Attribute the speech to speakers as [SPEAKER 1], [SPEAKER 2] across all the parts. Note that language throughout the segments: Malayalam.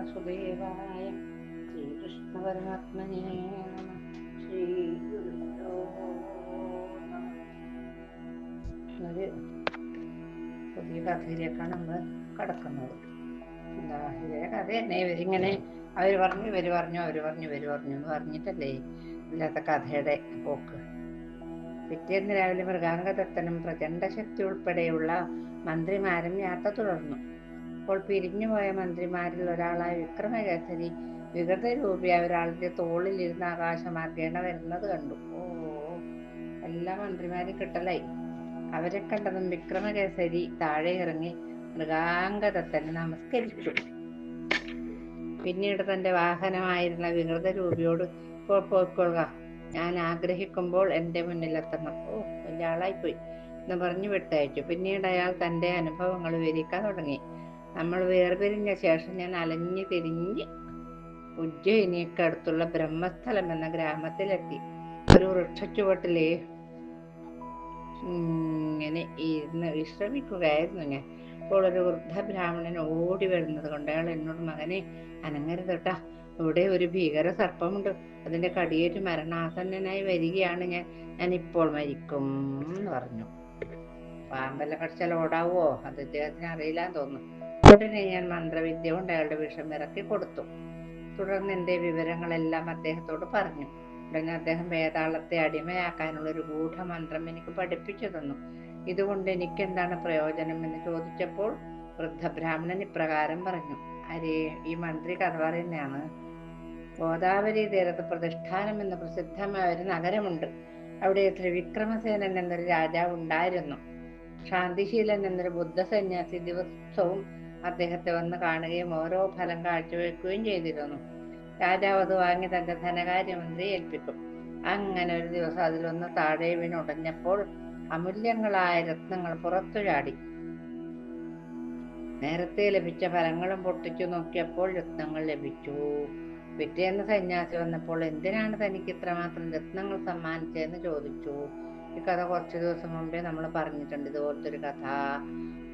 [SPEAKER 1] വാസുദേവായ ശ്രീകൃഷ്ണ പരമാത്മനേ നമ. ശ്രീ പുതിയ കഥയിലേക്കാണ് നമ്മൾ കടക്കുന്നത്. എന്താ കഥ തന്നെ. ഇവരിങ്ങനെ അവർ പറഞ്ഞു ഇവർ പറഞ്ഞു അവർ പറഞ്ഞു ഇവർ പറഞ്ഞു എന്ന് പറഞ്ഞിട്ടല്ലേ ഇല്ലാത്ത കഥയുടെ പോക്ക്. പിറ്റേന്ന് രാവിലെ മൃഗാംഗദത്തനും പ്രചണ്ഡ ശക്തി ഉൾപ്പെടെയുള്ള മന്ത്രിമാരും യാത്ര തുടർന്നു. അപ്പോൾ പിരിഞ്ഞുപോയ മന്ത്രിമാരിൽ ഒരാളായ വിക്രമകേസരി വികൃതരൂപിയായ ഒരാളുടെ തോളിലിരുന്ന് ആകാശമാർഗേണ വരുന്നത് കണ്ടു. ഓ എല്ലാ മന്ത്രിമാരും കിട്ടലായി. അവരെ കണ്ടതും വിക്രമകേസരി താഴെ ഇറങ്ങി മൃഗാംഗതത്തന്നെ നമസ്കരിച്ചു. പിന്നീട് തന്റെ വാഹനമായിരുന്ന വികൃത രൂപിയോട് ഇപ്പോൾ പോയിക്കൊള്ളുക ഞാൻ ആഗ്രഹിക്കുമ്പോൾ എന്റെ മുന്നിലെത്തണം. ഓ വലിയ ആളായിപ്പോയി എന്ന് പറഞ്ഞു വിട്ടയച്ചു. പിന്നീട് അയാൾ തന്റെ അനുഭവങ്ങൾ വിവരിക്കാൻ തുടങ്ങി. നമ്മൾ വേർപിരിഞ്ഞ ശേഷം ഞാൻ അലഞ്ഞു തിരിഞ്ഞ് ഉജ്ജയിനിക്ക് അടുത്തുള്ള ബ്രഹ്മസ്ഥലം എന്ന ഗ്രാമത്തിലെത്തി. ഒരു വൃക്ഷച്ചുവട്ടിലെ. ഇങ്ങനെ ഇരുന്ന് വിശ്രമിക്കുകയായിരുന്നു ഞാൻ. അപ്പോൾ ഒരു വൃദ്ധ ബ്രാഹ്മണൻ ഓടി വരുന്നത് കൊണ്ട് അയാൾ എന്നോട് മകനെ അനങ്ങരുതട്ടാ ഇവിടെ ഒരു ഭീകര സർപ്പമുണ്ട്. അതിന്റെ കടിയേറ്റ് മരണാസന്നനായി വരികയാണ് ഞാൻ. ഞാൻ ഇപ്പോൾ മരിക്കും എന്ന് പറഞ്ഞു. പാമ്പല്ല കടിച്ചാൽ ഓടാവോ? അത് ഇദ്ദേഹത്തിന് അറിയില്ലാന്ന് തോന്നുന്നു. ഉടനെ ഞാൻ മന്ത്രവിദ്യ കൊണ്ട് അയാളുടെ വിഷം ഇറക്കി കൊടുത്തു. തുടർന്ന് എന്റെ വിവരങ്ങളെല്ലാം അദ്ദേഹത്തോട് പറഞ്ഞു. ഉടനെ അദ്ദേഹം വേതാളത്തെ അടിമയാക്കാനുള്ള ഒരു ഗൂഢമന്ത്രം എനിക്ക് പഠിപ്പിച്ചു തന്നു. ഇതുകൊണ്ട് എനിക്ക് എന്താണ് പ്രയോജനം എന്ന് ചോദിച്ചപ്പോൾ വൃദ്ധ ബ്രാഹ്മണൻ ഇപ്രകാരം പറഞ്ഞു. അരേ ഈ മന്ത്രി കഥ പറയുന്നതാണ്. ഗോദാവരി തീരത്ത് പ്രതിഷ്ഠാനം എന്ന പ്രസിദ്ധമായ ഒരു നഗരമുണ്ട്. അവിടെ ത്രിവിക്രമസേനൻ എന്നൊരു രാജാവ് ഉണ്ടായിരുന്നു. ശാന്തിശീലൻ എന്നൊരു ബുദ്ധ സന്യാസി ദിവസവും അദ്ദേഹത്തെ വന്ന് കാണുകയും ഓരോ ഫലം കാഴ്ചവെക്കുകയും ചെയ്തിരുന്നു. രാജാവ് അത് വാങ്ങി തന്റെ ധനകാര്യമന്ത്രി ഏൽപ്പിക്കും. അങ്ങനെ ഒരു ദിവസം അതിലൊന്ന് താഴെ വീണുടഞ്ഞപ്പോൾ അമൂല്യങ്ങളായ രത്നങ്ങൾ പുറത്തു ചാടി നേരത്തെ ലഭിച്ച ഫലങ്ങളും പൊട്ടിച്ചു നോക്കിയപ്പോൾ രത്നങ്ങൾ ലഭിച്ചു. പിറ്റേന്ന് സന്യാസി വന്നപ്പോൾ എന്തിനാണ് തനിക്ക് ഇത്രമാത്രം രത്നങ്ങൾ സമ്മാനിച്ചതെന്ന് ചോദിച്ചു. ഈ കഥ കുറച്ച് ദിവസം മുമ്പേ നമ്മൾ പറഞ്ഞിട്ടുണ്ട്. ഇതുപോലത്തെ ഒരു കഥ.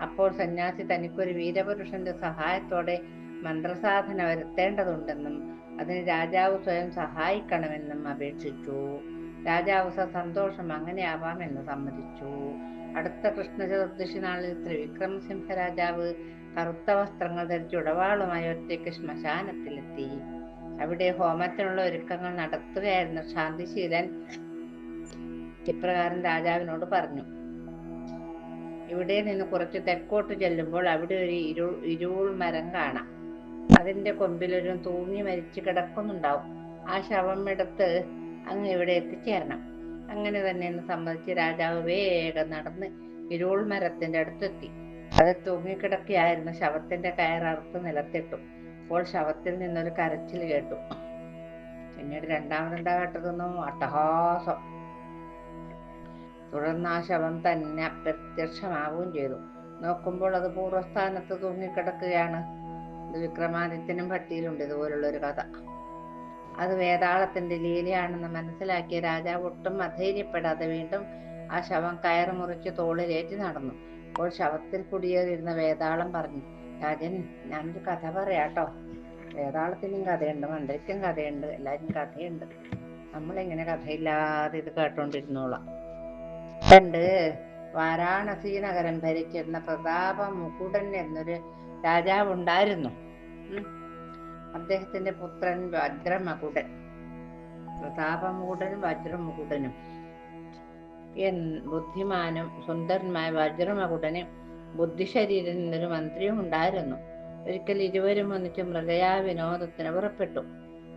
[SPEAKER 1] അപ്പോൾ സന്യാസി തനിക്കൊരു വീരപുരുഷന്റെ സഹായത്തോടെ മന്ത്രസാധന വരുത്തേണ്ടതുണ്ടെന്നും അതിന് രാജാവ് സ്വയം സഹായിക്കണമെന്നും അപേക്ഷിച്ചു. രാജാവ് സന്തോഷം അങ്ങനെ എന്ന് സമ്മതിച്ചു. അടുത്ത കൃഷ്ണ ചതുർദശി നാളിൽ ത്രിവിക്രമസിംഹ രാജാവ് കറുത്ത വസ്ത്രങ്ങൾ ധരിച്ച് ഉടവാളുമായി ഒറ്റയ്ക്ക് ശ്മശാനത്തിലെത്തി. അവിടെ ഹോമത്തിനുള്ള ഒരുക്കങ്ങൾ നടത്തുകയായിരുന്ന ശാന്തിശീലൻ ഇപ്രകാരം രാജാവിനോട് പറഞ്ഞു. ഇവിടെ നിന്ന് കുറച്ച് തെക്കോട്ട് ചെല്ലുമ്പോൾ അവിടെ ഒരു ഇരു ഇരുൾ മരം കാണാം. അതിന്റെ കൊമ്പിലൊരു തൂങ്ങി മരിച്ചു കിടക്കുന്നുണ്ടാവും. ആ ശവം എടുത്ത് അങ്ങ് ഇവിടെ എത്തിച്ചേരണം. അങ്ങനെ തന്നെ എന്ന് സമ്മതിച്ച് രാജാവ് വേഗം നടന്ന് ഇരുൾ മരത്തിന്റെ അടുത്തെത്തി. അത് തൂങ്ങിക്കിടക്കുകയായിരുന്ന. ശവത്തിന്റെ കയററുത്ത് നിലത്തിട്ടു. അപ്പോൾ ശവത്തിൽ നിന്നൊരു കരച്ചിൽ കേട്ടു. പിന്നീട് രണ്ടാമതുണ്ടാകട്ടതെന്നും കേട്ടതെന്നോ അട്ടഹാസം. തുടർന്ന് ആ ശവം തന്നെ അപ്രത്യക്ഷമാവുകയും ചെയ്തു. നോക്കുമ്പോൾ അത് പൂർവസ്ഥാനത്ത് തൂങ്ങിക്കിടക്കുകയാണ്. ഇത് വിക്രമാദിത്യനും ഇതുപോലുള്ള ഒരു കഥ. അത് വേതാളത്തിന്റെ ലീലയാണെന്ന് മനസ്സിലാക്കിയ രാജാവ് ഒട്ടും അധൈര്യപ്പെടാതെ വീണ്ടും ആ ശവം കയറ് മുറിച്ച് തോളിലേറ്റി നടന്നു. അപ്പോൾ ശവത്തിൽ കുടിയേറിയിരുന്ന വേതാളം പറഞ്ഞു രാജൻ ഞാനൊരു കഥ പറയാട്ടോ. വേതാളത്തിനും കഥയുണ്ട് മന്ത്രിക്കും കഥയുണ്ട് എല്ലാരും കഥയുണ്ട്. നമ്മളിങ്ങനെ കഥയില്ലാതെ ഇത് കേട്ടോണ്ടിരുന്നോളാം? പണ്ട് വാരാണസി നഗരം ഭരിച്ചിരുന്ന പ്രതാപ മുകുടൻ എന്നൊരു രാജാവ് ഉണ്ടായിരുന്നു അദ്ദേഹത്തിന്റെ പുത്രൻ വജ്രമകുടൻ. പ്രതാപമുകുടനും വജ്രമുകുടനും. ബുദ്ധിമാനും സുന്ദരനുമായ വജ്രമകുടന് ബുദ്ധിശരീരൻ എന്നൊരു മന്ത്രിയും ഉണ്ടായിരുന്നു. ഒരിക്കൽ ഇരുവരും ഒന്നിച്ച് മൃഗയാ വിനോദത്തിന് പുറപ്പെട്ടു.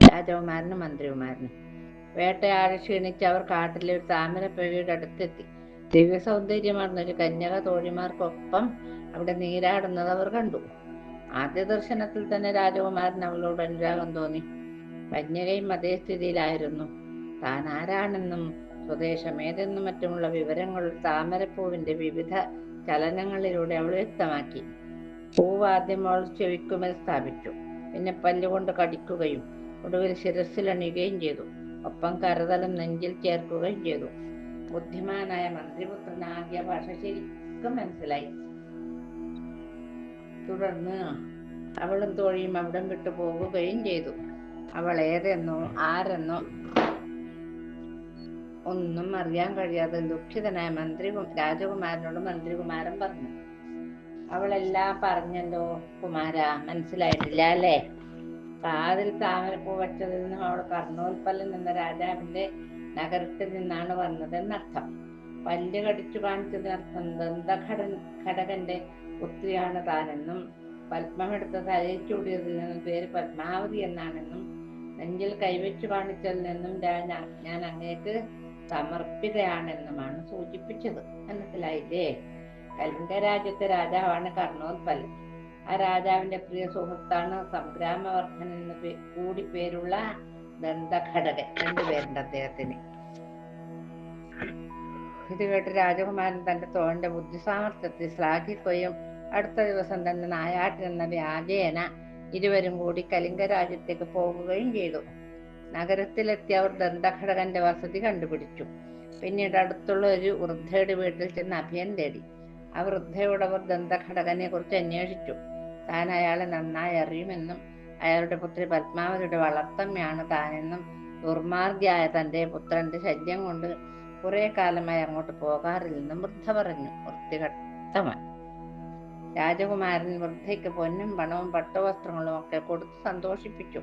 [SPEAKER 1] രാജകുമാരനും മന്ത്രികുമാരനും വേട്ടയാടി ക്ഷീണിച്ച് അവർ കാട്ടിലെ ഒരു താമരപ്പുഴയുടെ അടുത്തെത്തി. ദിവ്യ സൗന്ദര്യമാർന്ന ഒരു കന്യക തോഴിമാർക്കൊപ്പം അവിടെ നീരാടുന്നത് അവർ കണ്ടു. ആദ്യ ദർശനത്തിൽ തന്നെ രാജകുമാരൻ അവളോട് അനുരാഗം തോന്നി. കന്യകയും അതേ സ്ഥിതിയിലായിരുന്നു. താൻ ആരാണെന്നും സ്വദേശം ഏതെന്നും മറ്റുമുള്ള വിവരങ്ങൾ താമരപ്പൂവിന്റെ വിവിധ ചലനങ്ങളിലൂടെ അവൾ വ്യക്തമാക്കി. പൂവ് ആദ്യം അവൾ ചെവിക്കുമേൽ സ്ഥാപിച്ചു. പിന്നെ പല്ലുകൊണ്ട് കടിക്കുകയും ഒടുവിൽ ശിരസിലണിയുകയും ചെയ്തു. ഒപ്പം കരതലും നെഞ്ചിൽ ചേർക്കുകയും ചെയ്തു. ബുദ്ധിമാനായ മന്ത്രിപുത്രൻ ആദ്യ ഭാഷ ശരിക്കും മനസ്സിലായി. തുടർന്ന് അവളും തോഴിയും അവിടം വിട്ടു പോകുകയും ചെയ്തു. അവൾ ഏതെന്നോ ആരെന്നോ ഒന്നും അറിയാൻ കഴിയാതെ ദുഃഖിതനായ മന്ത്രി രാജകുമാരനോട് മന്ത്രികുമാരൻ പറഞ്ഞു. അവളെല്ലാം പറഞ്ഞല്ലോ കുമാര മനസ്സിലായിട്ടില്ല അല്ലേ? കാതിൽ താമരപ്പൂ വച്ചതിൽ നിന്നും അവൾ കർണോൽപ്പല്ലിൽ എന്ന രാജാവിന്റെ നഗരത്തിൽ നിന്നാണ് വന്നതെന്നർത്ഥം പല്ല് കടിച്ചു കാണിച്ചതിനർത്ഥം ദന്തഘട ഘടകന്റെ പുത്രിയാണ് താനെന്നും പത്മമെടുത്ത തലയിൽ ചൂടിയതിൽ നിന്നും പേര് പത്മാവതി എന്നാണെന്നും നെഞ്ചിൽ കൈവച്ചു കാണിച്ചതിൽ നിന്നും ഞാൻ അങ്ങേക്ക് സമർപ്പിതയാണെന്നുമാണ് സൂചിപ്പിച്ചത്. മനസ്സിലായില്ലേ? കലിംഗ രാജ്യത്തെ രാജാവാണ് കർണോത്പലൻ ആ രാജാവിന്റെ പ്രിയ സുഹൃത്താണ് സംഗ്രാമവർദ്ധൻ എന്ന് കൂടി പേരുള്ള ദന്തഘടകൻ രണ്ടുപേരുണ്ട് അദ്ദേഹത്തിന്. ഇത് കേട്ട് രാജകുമാരൻ തന്റെ തോഴന്റെ ബുദ്ധിസാമർത്ഥ്യത്തെ ശ്ലാഘിക്കുകയും അടുത്ത ദിവസം തന്നെ നായാട്ടിൽ എന്ന വ്യാജേന ഇരുവരും കൂടി കലിംഗ രാജ്യത്തേക്ക് പോകുകയും ചെയ്തു. നഗരത്തിലെത്തി അവർ ദന്തഘടകന്റെ വസതി കണ്ടുപിടിച്ചു. പിന്നീട് അടുത്തുള്ള ഒരു വൃദ്ധയുടെ വീട്ടിൽ ചെന്ന് അഭയം തേടി. ആ വൃദ്ധയോട് അവർ ദന്തഘടകനെ കുറിച്ച് അന്വേഷിച്ചു. താൻ അയാളെ നന്നായി അറിയുമെന്നും അയാളുടെ പുത്രി പത്മാവതിയുടെ വളർത്തമ്മയാണ് താനെന്നും ദുർമാർഗിയായ തന്റെ പുത്രന്റെ ശല്യം കൊണ്ട് കുറെ കാലമായി അങ്ങോട്ട് പോകാറില്ലെന്നും വൃദ്ധ പറഞ്ഞു. വൃത്തികട്ടമായി രാജകുമാരൻ വൃദ്ധയ്ക്ക് പൊന്നും പണവും പട്ടുവസ്ത്രങ്ങളും ഒക്കെ കൊടുത്ത് സന്തോഷിപ്പിച്ചു.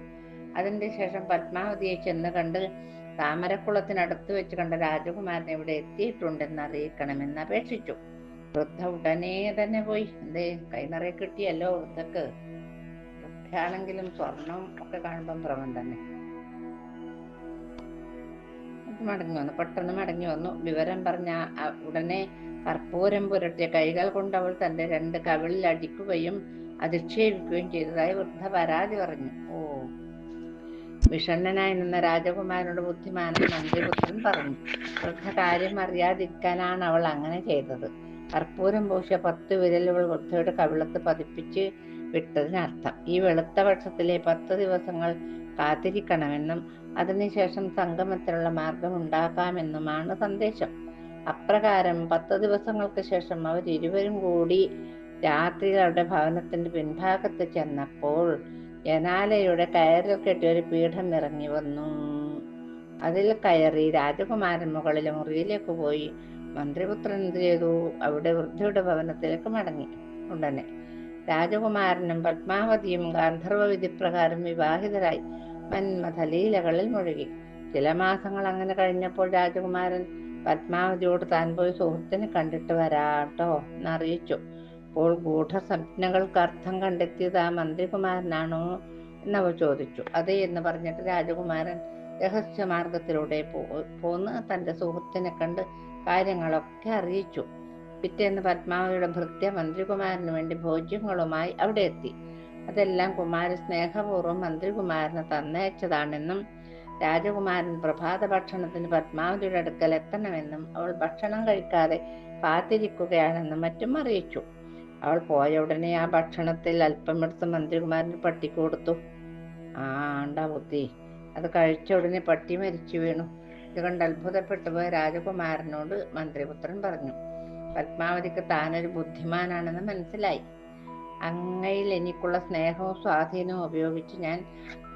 [SPEAKER 1] അതിന്റെ ശേഷം പത്മാവതിയെ ചെന്ന് കണ്ട് താമരക്കുളത്തിനടുത്ത് വെച്ച് കണ്ട രാജകുമാരൻ ഇവിടെ എത്തിയിട്ടുണ്ടെന്ന് അറിയിക്കണമെന്ന് അപേക്ഷിച്ചു. വൃദ്ധ ഉടനെ തന്നെ പോയി. എന്തേ കൈനിറയെ കിട്ടിയല്ലോ വൃദ്ധക്ക്? വൃദ്ധയാണെങ്കിലും സ്വർണം ഒക്കെ കാണുമ്പം ഭ്രമം തന്നെ. മടങ്ങി വന്നു. പെട്ടെന്ന് മടങ്ങി വന്നു. വിവരം പറഞ്ഞ ഉടനെ കർപ്പൂരം പുരട്ടിയ കൈകൾ കൊണ്ട് അവൾ തന്റെ രണ്ട് കവിളിൽ അടിക്കുകയും അധിക്ഷേപിക്കുകയും ചെയ്തതായി വൃദ്ധ പരാതി പറഞ്ഞു. ഓ. വിഷണ്ണനായി നിന്ന രാജകുമാരനോട് ബുദ്ധിമാനൻ മന്ത്രിപുത്രൻ പറഞ്ഞു. വൃദ്ധ കാര്യം അറിയാതിരിക്കാനാണ് അവൾ അങ്ങനെ ചെയ്തത്. കർപ്പൂരം പൂശ പത്ത് വിരലുകൾ വൃദ്ധയുടെ കവിളത്ത് പതിപ്പിച്ച് വിട്ടതിനർത്ഥം. ഈ വെളുത്ത പക്ഷത്തിലെ പത്ത് ദിവസങ്ങൾ കാത്തിരിക്കണമെന്നും അതിനുശേഷം സംഗമത്തിനുള്ള മാർഗം ഉണ്ടാക്കാമെന്നുമാണ് സന്ദേശം. അപ്രകാരം പത്ത് ദിവസങ്ങൾക്ക് ശേഷം അവർ ഇരുവരും കൂടി രാത്രിയിൽ അവരുടെ ഭവനത്തിന്റെ പിൻഭാഗത്ത് ചെന്നപ്പോൾ യനാലയുടെ കയറിൽ കെട്ടിയ ഒരു പീഠം ഇറങ്ങി വന്നു. അതിൽ കയറി രാജകുമാരൻ മുകളിലെ മുറിയിലേക്ക് പോയി മന്ത്രിപുത്രൻ എന്ത് ചെയ്തു? അവിടെ വൃദ്ധയുടെ ഭവനത്തിലേക്ക് മടങ്ങി. ഉടനെ രാജകുമാരനും പത്മാവതിയും ഗാന്ധർവ വിധിപ്രകാരം വിവാഹിതരായി മന്മഥലീലകളിൽ മുഴുകി. ചില മാസങ്ങൾ അങ്ങനെ കഴിഞ്ഞപ്പോൾ രാജകുമാരൻ പത്മാവതിയോട് താൻ പോയി സുഹൃത്തിനെ കണ്ടിട്ട് വരാട്ടോ എന്നറിയിച്ചു. അപ്പോൾ ഗൂഢസ്വപ്നങ്ങൾക്ക് അർത്ഥം കണ്ടെത്തിയത് ആ മന്ത്രികുമാരനാണോ എന്നവ ചോദിച്ചു. അതെ എന്ന് പറഞ്ഞിട്ട് രാജകുമാരൻ രഹസ്യമാർഗത്തിലൂടെ പോന്ന് തന്റെ സുഹൃത്തിനെ കണ്ട് കാര്യങ്ങളൊക്കെ അറിയിച്ചു. പിറ്റേന്ന് പത്മാവതിയുടെ ഭൃത്യ മന്ത്രികുമാരന് വേണ്ടി ഭോജ്യങ്ങളുമായി അവിടെ എത്തി. അതെല്ലാം കുമാര സ്നേഹപൂർവം മന്ത്രികുമാരന് തന്നയച്ചതാണെന്നും രാജകുമാരൻ പ്രഭാത ഭക്ഷണത്തിന് പത്മാവതിയുടെ അടുക്കൽ എത്തണമെന്നും അവൾ ഭക്ഷണം കഴിക്കാതെ കാത്തിരിക്കുകയാണെന്നും മറ്റും അറിയിച്ചു. അവൾ പോയ ഉടനെ ആ ഭക്ഷണത്തിൽ അല്പമെടുത്ത് മന്ത്രികുമാരന് പട്ടിക്ക് കൊടുത്തു. ആ ആണ്ടാ ബുദ്ധി. അത് കഴിച്ച ഉടനെ പട്ടി മരിച്ചു വീണു. ഇത് കണ്ട് അത്ഭുതപ്പെട്ടു പോയ രാജകുമാരനോട് മന്ത്രിപുത്രൻ പറഞ്ഞു പത്മാവതിക്ക് താനൊരു ബുദ്ധിമാനാണെന്ന് മനസ്സിലായി. അങ്ങയിൽ എനിക്കുള്ള സ്നേഹവും സ്വാധീനവും ഉപയോഗിച്ച് ഞാൻ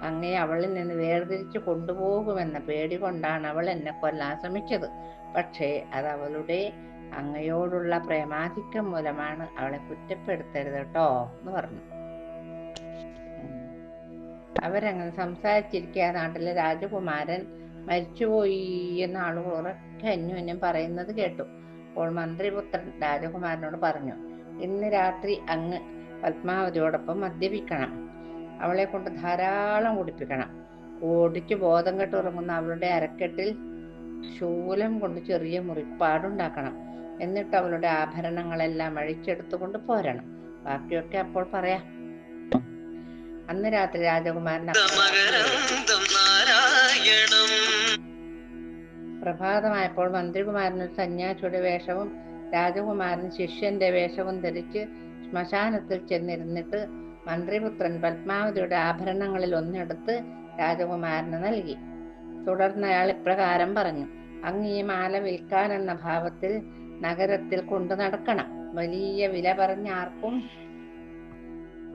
[SPEAKER 1] അങ്ങയെ അവളിൽ നിന്ന് വേർതിരിച്ച് കൊണ്ടുപോകുമെന്ന പേടി കൊണ്ടാണ് അവൾ എന്നെ കൊല്ലാൻ ശ്രമിച്ചത്. പക്ഷേ അത് അവളുടെ അങ്ങയോടുള്ള പ്രേമാധിക്യം മൂലമാണ് അവളെ കുറ്റപ്പെടുത്തരുത് കേട്ടോ എന്ന് പറഞ്ഞു. അവരങ്ങനെ സംസാരിച്ചിരിക്കുക നാട്ടിലെ രാജകുമാരൻ മരിച്ചുപോയി എന്ന ആളുകൾ ഉറക്കെ അന്യോന്യം പറയുന്നത് കേട്ടു. അപ്പോൾ മന്ത്രിപുത്രൻ രാജകുമാരനോട് പറഞ്ഞു ഇന്ന് രാത്രി അങ്ങ് പത്മാവതിയോടൊപ്പം മദ്യപിക്കണം. അവളെ കൊണ്ട് ധാരാളം കുടിപ്പിക്കണം. ഓടിച്ച് ബോധം കെട്ടുറങ്ങുന്ന അവളുടെ അരക്കെട്ടിൽ ശൂലം കൊണ്ട് ചെറിയ മുറിപ്പാടുണ്ടാക്കണം. എന്നിട്ട് അവളുടെ ആഭരണങ്ങളെല്ലാം അഴിച്ചെടുത്തുകൊണ്ട് പോരണം. ബാക്കിയൊക്കെ അപ്പോൾ പറയാം. അന്ന് രാത്രി രാജകുമാരൻ പ്രഭാതമായപ്പോൾ മന്ത്രികുമാരൻ ഒരു സന്യാസിയുടെ വേഷവും രാജകുമാരൻ ശിഷ്യന്റെ വേഷവും ധരിച്ച് ശ്മശാനത്തിൽ ചെന്നിരുന്നിട്ട് മന്ത്രിപുത്രൻ പത്മാവതിയുടെ ആഭരണങ്ങളിൽ ഒന്നെടുത്ത് രാജകുമാരന് നൽകി. തുടർന്ന് അയാൾ ഇപ്രകാരം പറഞ്ഞു അങ്ങ് ഈ മാല വിൽക്കാൻ എന്ന ഭാവത്തിൽ നഗരത്തിൽ കൊണ്ടു നടക്കണം. വലിയ വില പറഞ്ഞ ആർക്കും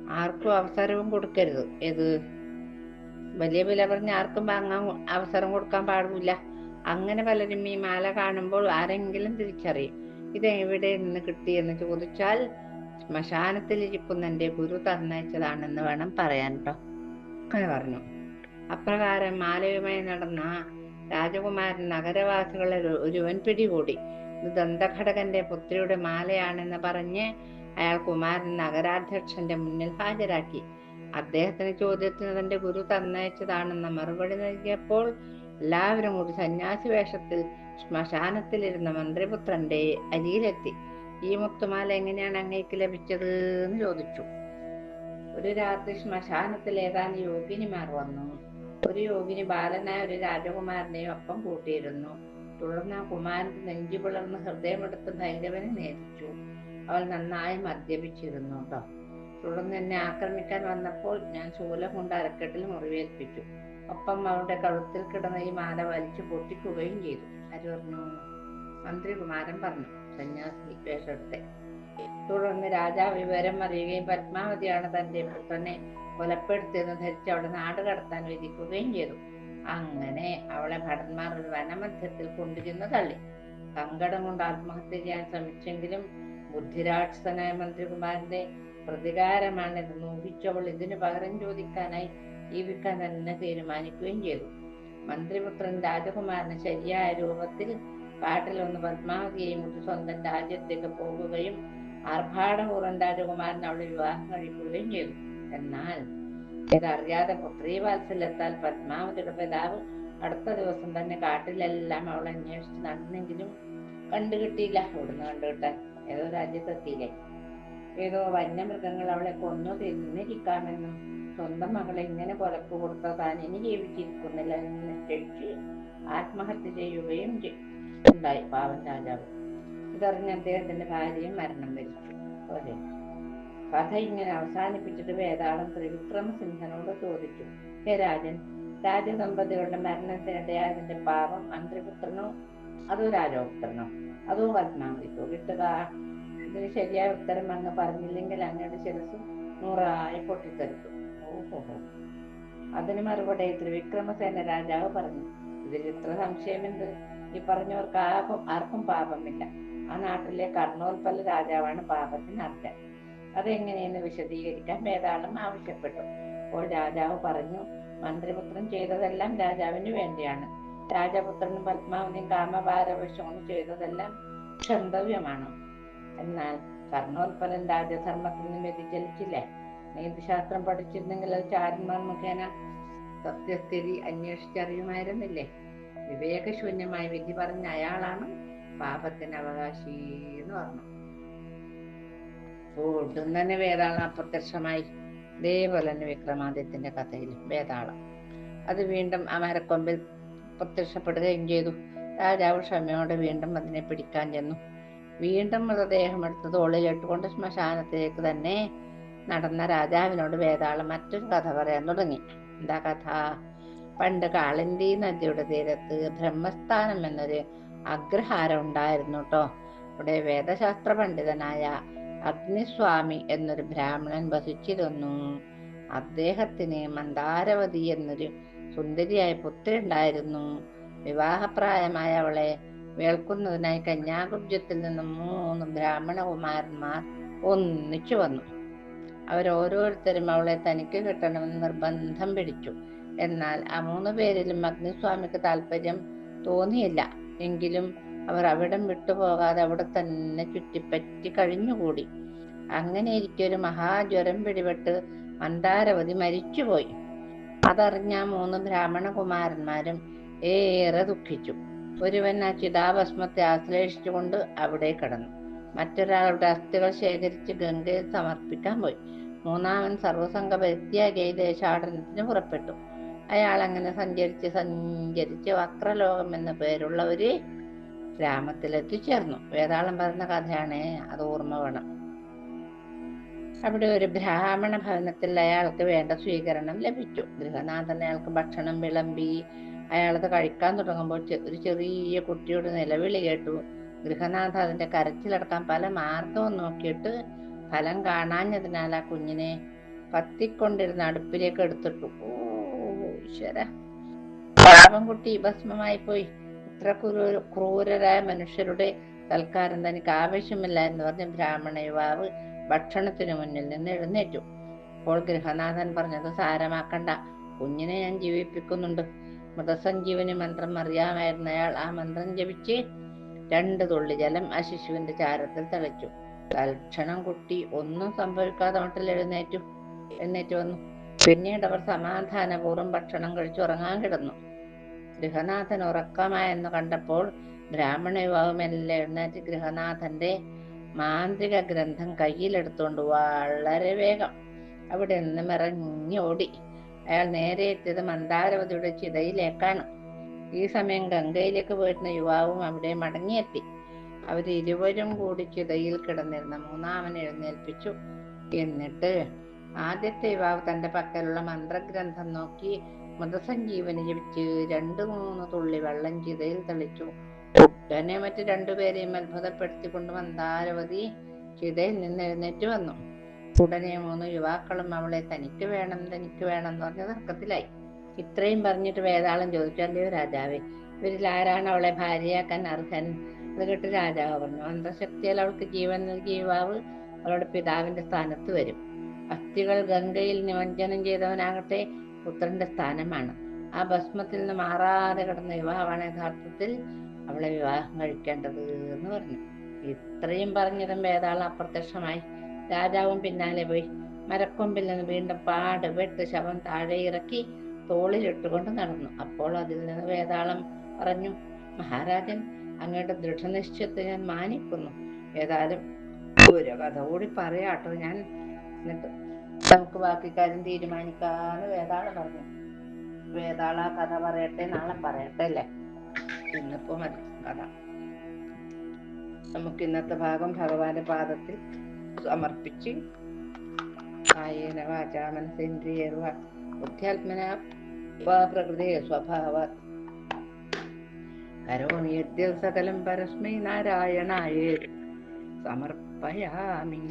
[SPEAKER 1] ആർക്കും അവസരവും കൊടുക്കരുത്. ഏത്? വലിയ വില പറഞ്ഞ് ആർക്കും വാങ്ങാൻ അവസരം കൊടുക്കാൻ പാടില്ല. അങ്ങനെ പലരും ഈ മാല കാണുമ്പോൾ ആരെങ്കിലും തിരിച്ചറിയും. ഇത് എവിടെ നിന്ന് കിട്ടിയെന്ന് ചോദിച്ചാൽ ശ്മശാനത്തിലിരിക്കുന്ന എന്റെ ഗുരു തന്നയച്ചതാണെന്ന് വേണം പറയാൻ കേട്ടോ അങ്ങനെ പറഞ്ഞു. അപ്രകാരം മാലയുമായി നടന്ന രാജകുമാരൻ നഗരവാസികളെ ഒരു- ഒരുവൻ പിടികൂടി. ദന്തഘടകന്റെ പുത്രിയുടെ മാലയാണെന്ന് പറഞ്ഞ് അയാൾ കുമാരൻ നഗരാധ്യക്ഷന്റെ മുന്നിൽ ഹാജരാക്കി. അദ്ദേഹത്തിന് ചോദ്യത്തിന് തന്റെ ഗുരു തന്നയച്ചതാണെന്ന മറുപടി നൽകിയപ്പോൾ എല്ലാവരും കൂടി സന്യാസി വേഷത്തിൽ ശ്മശാനത്തിലിരുന്ന മന്ത്രിപുത്രന്റെ അരിയിലെത്തി ഈ മുത്തുമാല എങ്ങനെയാണ് അങ്ങേക്ക് ലഭിച്ചത്? എന്ന് ചോദിച്ചു. ഒരു രാത്രി ശ്മശാനത്തിൽ ഏതാനും യോഗിനിമാർ വന്നു. ഒരു യോഗിനി ബാലനായ ഒരു രാജകുമാരനെയും ഒപ്പം കൂട്ടിയിരുന്നു. തുടർന്ന് ആ കുമാരന്റെ നെഞ്ചു പിളർന്ന് ഹൃദയമെടുത്ത് ഭൈരവനെ നേരിച്ചു. അവൾ നന്നായി മദ്യപിച്ചിരുന്നു കേട്ടോ തുടർന്ന് എന്നെ ആക്രമിക്കാൻ വന്നപ്പോൾ ഞാൻ ശൂലം കൊണ്ട് അരക്കെട്ടിൽ മുറിവേൽപ്പിച്ചു. ഒപ്പം അവളുടെ കഴുത്തിൽ കിടന്ന ഈ മാല വലിച്ചു പൊട്ടിക്കുകയും ചെയ്തു. ആര് പറഞ്ഞു? മന്ത്രി കുമാരൻ പറഞ്ഞു. സന്യാസി വേഷത്തെ തുടർന്ന് രാജാ വിവരം അറിയുകയും പത്മാവതിയാണ് തന്റെ പുത്രനെ കൊലപ്പെടുത്തിയെന്ന് ധരിച്ച് അവളെ നാട് കടത്താൻ വിധിക്കുകയും ചെയ്തു. അങ്ങനെ അവളെ ഭടന്മാർ ഒരു വനമധ്യത്തിൽ കൊണ്ടുചെന്ന് തള്ളി. സങ്കടം കൊണ്ട് ആത്മഹത്യ ചെയ്യാൻ ശ്രമിച്ചെങ്കിലും ബുദ്ധിരാക്ഷസനായ മന്ത്രികുമാരന്റെ പ്രതികാരമാണ് മോഹിച്ചവൾ ഇതിനു പകരം ചോദിക്കാനായി ജീവിക്കാൻ തന്നെ തീരുമാനിക്കുകയും ചെയ്തു. മന്ത്രിപുത്രൻ രാജകുമാരന് ശരിയായ രൂപത്തിൽ കാട്ടിൽ ഒന്ന് പത്മാവതിയെയും ഒരു സ്വന്തം രാജ്യത്തേക്ക് പോകുകയും ആർഭാടപൂർവം രാജകുമാരൻ അവളെ വിവാഹം കഴിക്കുകയും ചെയ്തു. എന്നാൽ ഇതറിയാതെ പുത്രീ വാത്സല്യത്താൽ പത്മാവതിയുടെ പിതാവ് അടുത്ത ദിവസം തന്നെ കാട്ടിലെല്ലാം അവളെ അന്വേഷിച്ച് നടന്നെങ്കിലും കണ്ടുകിട്ടിയില്ല. അവിടുന്ന് കണ്ടുകിട്ടാൻ ഏതോ രാജ്യത്തെത്തിയില്ലേ? ഏതോ വന്യമൃഗങ്ങൾ അവളെ കൊന്നു തിന്നിരിക്കാമെന്നും സ്വന്തം മകളെ ഇങ്ങനെ കൊലക്ക് കൊടുത്ത താൻ ഇനി ജീവിച്ചിരിക്കുന്നില്ല എന്ന് നിശ്ചയിച്ച് ആത്മഹത്യ ചെയ്യുകയും ചെയ്- ഉണ്ടായി. പാവൻ രാജാവ്. ഇതറിഞ്ഞ അദ്ദേഹത്തിന്റെ ഭാര്യയും മരണം വരിച്ചു പോലെ കഥ ഇങ്ങനെ അവസാനിപ്പിച്ചിട്ട് വേതാളം ത്രിവിക്രമസിംഹനോട് ചോദിച്ചു. ഹേ രാജൻ രാജദമ്പതികളുടെ മരണത്തിനിടയായതിന്റെ പാപം മന്ത്രിപുത്രനോ അതോ രാജപുത്രനോ? അതോ മതി കിട്ടുക ഇതിന് ശരിയായ ഉത്തരം അങ്ങ് പറഞ്ഞില്ലെങ്കിൽ അങ്ങയുടെ ശിരസ് നൂറായി പൊട്ടിത്തെറിക്കും. ഓഹോ. അതിന് മറുപടി ത്രിവിക്രമസേന രാജാവ് പറഞ്ഞു. ഇതിൽ ഇത്ര സംശയമെന്ത് ഈ പറഞ്ഞവർക്ക് ആർക്കും ആർക്കും പാപമില്ല. ആ നാട്ടിലെ കർണോൽപ്പല രാജാവാണ് പാപത്തിന് അർഹൻ. അതെങ്ങനെയെന്ന് വിശദീകരിക്കാൻ വേതാളം ആവശ്യപ്പെട്ടു. അപ്പോൾ രാജാവ് പറഞ്ഞു മന്ത്രിപുത്രൻ ചെയ്തതെല്ലാം രാജാവിന് വേണ്ടിയാണ്. രാജപുത്രനും പത്മാവതിയും കാമഭാരവശവും ചെയ്തതെല്ലാം ക്ഷന്തവ്യമാണ്. എന്നാൽ കർണോത്പലൻ രാജധർമ്മത്തിൽ നിന്ന് വ്യതിചലിച്ചില്ലേ നീതിശാസ്ത്രം പഠിച്ചിരുന്നെങ്കിൽ അത് ചാരന്മാർ മുഖേന സത്യസ്ഥിതി അന്വേഷിച്ചറിയുമായിരുന്നില്ലേ? വിവേകശൂന്യമായി വിധി പറഞ്ഞ അയാളാണ് പാപത്തിന് അവകാശി എന്ന് പറഞ്ഞു. ഒട്ടും തന്നെ വേതാളം അപ്രത്യക്ഷമായി. ഇതേപോലെ തന്നെ വിക്രമാദിത്യന്റെ കഥയിലും വേതാളം അത് വീണ്ടും ആ മരക്കൊമ്പിൽ പ്രത്യക്ഷപ്പെടുകയും ചെയ്തു. രാജാവ് ക്ഷമയോടെ വീണ്ടും അതിനെ പിടിക്കാൻ ചെന്നു. വീണ്ടും മൃതദേഹം എടുത്ത് തോളിലിട്ടുകൊണ്ട് ശ്മശാനത്തിലേക്ക് തന്നെ നടന്ന രാജാവിനോട് വേതാളം മറ്റൊരു കഥ പറയാൻ തുടങ്ങി. എന്താ കഥ? പണ്ട് കാളിന്തി നദിയുടെ തീരത്ത് ബ്രഹ്മസ്ഥാനം എന്നൊരു അഗ്രഹാരം ഉണ്ടായിരുന്നു കേട്ടോ ഇവിടെ വേദശാസ്ത്ര പണ്ഡിതനായ അഗ്നിസ്വാമി എന്നൊരു ബ്രാഹ്മണൻ വസിച്ചിരുന്നു. അദ്ദേഹത്തിന് മന്ദാരവതി എന്നൊരു സുന്ദരിയായ പുത്രി ഉണ്ടായിരുന്നു വിവാഹപ്രായമായ അവളെ വേൾക്കുന്നതിനായി കന്യാകുബ്ജത്തിൽ നിന്നും മൂന്ന് ബ്രാഹ്മണകുമാരന്മാർ ഒന്നിച്ചു വന്നു. അവരോരോരുത്തരും അവളെ തനിക്ക് കിട്ടണമെന്ന് നിർബന്ധം പിടിച്ചു. എന്നാൽ ആ മൂന്ന് പേരിലും അഗ്നിസ്വാമിക്ക് താല്പര്യം തോന്നിയില്ല. എങ്കിലും അവർ അവിടം വിട്ടുപോകാതെ അവിടെ തന്നെ ചുറ്റിപ്പറ്റി കഴിഞ്ഞുകൂടി. അങ്ങനെ ഇരിക്കൊരു മഹാജ്വരം പിടിപെട്ട് മന്ദാരവതി മരിച്ചുപോയി. അതറിഞ്ഞ മൂന്ന് ബ്രാഹ്മണ കുമാരന്മാരും ഏറെ ദുഃഖിച്ചു. ഒരുവൻ ആ ചിതാഭസ്മത്തെ ആശ്ലേഷിച്ചുകൊണ്ട് അവിടെ കിടന്നു. മറ്റൊരാളുടെ അസ്ഥികൾ ശേഖരിച്ച് ഗംഗയിൽ സമർപ്പിക്കാൻ പോയി. മൂന്നാമൻ സർവസംഘ പരിത്യാഗി ദേശാടനത്തിന് പുറപ്പെട്ടു. അയാൾ അങ്ങനെ സഞ്ചരിച്ച് സഞ്ചരിച്ച് വക്രലോകം എന്ന പേരുള്ള ഒരു ഗ്രാമത്തിൽ എത്തിച്ചേർന്നു വേതാളം പറയുന്ന കഥയാണ് അത് ഓർമ്മ വേണം. അവിടെ ഒരു ബ്രാഹ്മണ ഭവനത്തിൽ അയാൾക്ക് വേണ്ട സ്വീകരണം ലഭിച്ചു. ഗൃഹനാഥൻ അയാൾക്ക് ഭക്ഷണം വിളമ്പി അയാളത് കഴിക്കാൻ തുടങ്ങുമ്പോൾ ഒരു ചെറിയ കുട്ടിയോട് നിലവിളി കേട്ടു. ഗൃഹനാഥ അതിന്റെ കരച്ചിലടക്കാൻ പല മാർഗവും നോക്കിയിട്ട് ഫലം കാണാഞ്ഞതിനാൽ ആ കുഞ്ഞിനെ കത്തിക്കൊണ്ടിരുന്ന അടുപ്പിലേക്ക് എടുത്തിട്ടു. ഓ ഈശ്വര. പാവംകുട്ടി ഭസ്മമായി പോയി. ഇത്ര ക്രൂര ക്രൂരരായ മനുഷ്യരുടെ തൽക്കാരം തനിക്ക് ആവശ്യമില്ല എന്ന് പറഞ്ഞ ബ്രാഹ്മണ യുവാവ് ഭക്ഷണത്തിനു മുന്നിൽ നിന്ന് എഴുന്നേറ്റു. അപ്പോൾ ഗൃഹനാഥൻ പറഞ്ഞത് സാരമാക്കണ്ട. കുഞ്ഞിനെ ഞാൻ ജീവിപ്പിക്കുന്നുണ്ട്. മൃതസഞ്ജീവനി മന്ത്രം അറിയാമായിരുന്ന അയാൾ ആ മന്ത്രം ജപിച്ച് രണ്ട് തുള്ളി ജലം ആ ശിശുവിന്റെ ചാരത്തിൽ തളിച്ചു. തൽക്ഷണം കുട്ടി ഒന്നും സംഭവിക്കാതെ മട്ടിൽ എഴുന്നേറ്റു. എഴുന്നേറ്റ് വന്നു. പിന്നീട് അവർ സമാധാനപൂർവം ഭക്ഷണം കഴിച്ചു ഉറങ്ങാൻ കിടന്നു. ഗൃഹനാഥൻ ഉറക്കമായെന്ന് കണ്ടപ്പോൾ ബ്രാഹ്മണ യുവാവ് മെല്ലെ എഴുന്നേറ്റ് ഗൃഹനാഥന്റെ മാന്ത്രിക ഗ്രന്ഥം കയ്യിലെടുത്തുകൊണ്ട് വളരെ വേഗം അവിടെ നിന്ന് ഇറങ്ങി അയാൾ നേരെ എത്തിയത് മന്ദാരവതിയുടെ ചിതയിലേക്കാണ്. ഈ സമയം ഗംഗയിലേക്ക് പോയിരുന്ന യുവാവും അവിടെ മടങ്ങിയെത്തി. അവർ ഇരുവരും കൂടി ചിതയിൽ കിടന്നിരുന്ന മൂന്നാമനെ എഴുന്നേൽപ്പിച്ചു. എന്നിട്ട് ആദ്യത്തെ യുവാവ് തന്റെ പക്കലുള്ള മന്ത്രഗ്രന്ഥം നോക്കി മൃതസഞ്ജീവനി ജപിച്ച് രണ്ടു മൂന്ന് തുള്ളി വെള്ളം ചിതയിൽ തെളിച്ചു. ഉടനെ മറ്റു രണ്ടുപേരെയും അത്ഭുതപ്പെടുത്തിക്കൊണ്ട് മന്ദാരവതി ചിതയിൽ നിന്ന് എഴുന്നേറ്റ് വന്നു. ഉടനെ മൂന്ന് യുവാക്കളും അവളെ തനിക്ക് വേണം തനിക്ക് വേണം എന്ന് പറഞ്ഞ തർക്കത്തിലായി. ഇത്രയും പറഞ്ഞിട്ട് വേതാളം ചോദിച്ചല്ലയോ രാജാവേ? ഇവരിൽ ആരാണ് അവളെ ഭാര്യയാക്കാൻ അർഹൻ? അത് കേട്ട് രാജാവ് പറഞ്ഞു അന്തശക്തിയാൽ അവൾക്ക് ജീവൻ നൽകിയ യുവാവ് അവളുടെ പിതാവിന്റെ സ്ഥാനത്ത് വരും. അസ്ഥികൾ ഗംഗയിൽ നിമഞ്ജനം ചെയ്തവനാകട്ടെ പുത്രന്റെ സ്ഥാനമാണ്. ആ ഭസ്മത്തിൽ നിന്ന് മാറാതെ കിടന്ന യുവാവാണ് യഥാർത്ഥത്തിൽ അവളെ വിവാഹം കഴിക്കേണ്ടത് എന്ന് പറഞ്ഞു. ഇത്രയും പറഞ്ഞതും വേതാളം അപ്രത്യക്ഷമായി രാജാവും പിന്നാലെ പോയി. മരക്കൊമ്പിൽ നിന്ന് വീണ്ടും പാട് വെട്ട് ശവം താഴെ ഇറക്കി തോളിലിട്ടുകൊണ്ട് നടന്നു. അപ്പോൾ അതിൽ നിന്ന് വേതാളം പറഞ്ഞു മഹാരാജൻ അങ്ങയുടെ ദൃഢനിശ്ചയത്തെ ഞാൻ മാനിക്കുന്നു. ഏതായാലും ഒരു കഥ കൂടി പറയാട്ടോ ഞാൻ. എന്നിട്ട് നമുക്ക് ബാക്കി കാര്യം തീരുമാനിക്കാന്ന് വേതാള പറഞ്ഞു. വേതാള കഥ പറയട്ടെ നാളെ പറയട്ടെ അല്ലേ? ഇന്നിപ്പോ മതി. കഥ നമുക്ക് ഇന്നത്തെ ഭാഗം ഭഗവാന്റെ പാദത്തിൽ സമർപ്പിച്ച് കായേന സ്വഭാവ. സകലം പരസ്മൈ നാരായണായ. സമർപ്പയാമി.